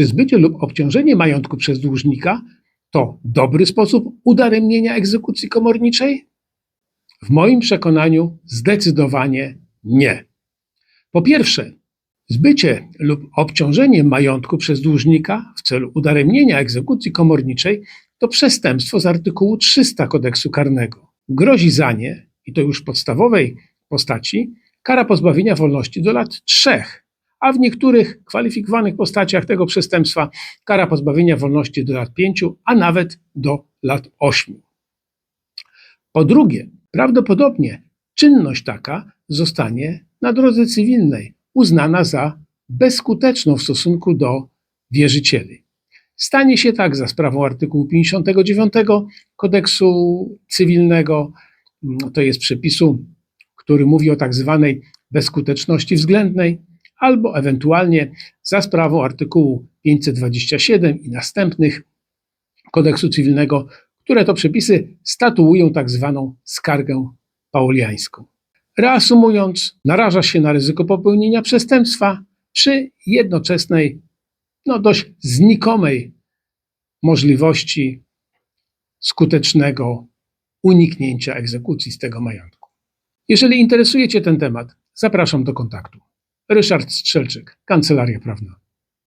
Czy zbycie lub obciążenie majątku przez dłużnika to dobry sposób udaremnienia egzekucji komorniczej? W moim przekonaniu zdecydowanie nie. Po pierwsze, zbycie lub obciążenie majątku przez dłużnika w celu udaremnienia egzekucji komorniczej to przestępstwo z artykułu 300 kodeksu karnego. Grozi za nie, i to już w podstawowej postaci, kara pozbawienia wolności do lat trzech, a w niektórych kwalifikowanych postaciach tego przestępstwa kara pozbawienia wolności do lat pięciu, a nawet do lat ośmiu. Po drugie, prawdopodobnie czynność taka zostanie na drodze cywilnej uznana za bezskuteczną w stosunku do wierzycieli. Stanie się tak za sprawą artykułu 59 kodeksu cywilnego, mm, to jest przepisu, który mówi o tak zwanej bezskuteczności względnej, albo ewentualnie za sprawą artykułu 527 i następnych kodeksu cywilnego, które to przepisy statuują tak zwaną skargę pauliańską. Reasumując, naraża się na ryzyko popełnienia przestępstwa przy jednoczesnej, no dość znikomej możliwości skutecznego uniknięcia egzekucji z tego majątku. Jeżeli interesuje Cię ten temat, zapraszam do kontaktu. Ryszard Strzelczyk, Kancelaria Prawna.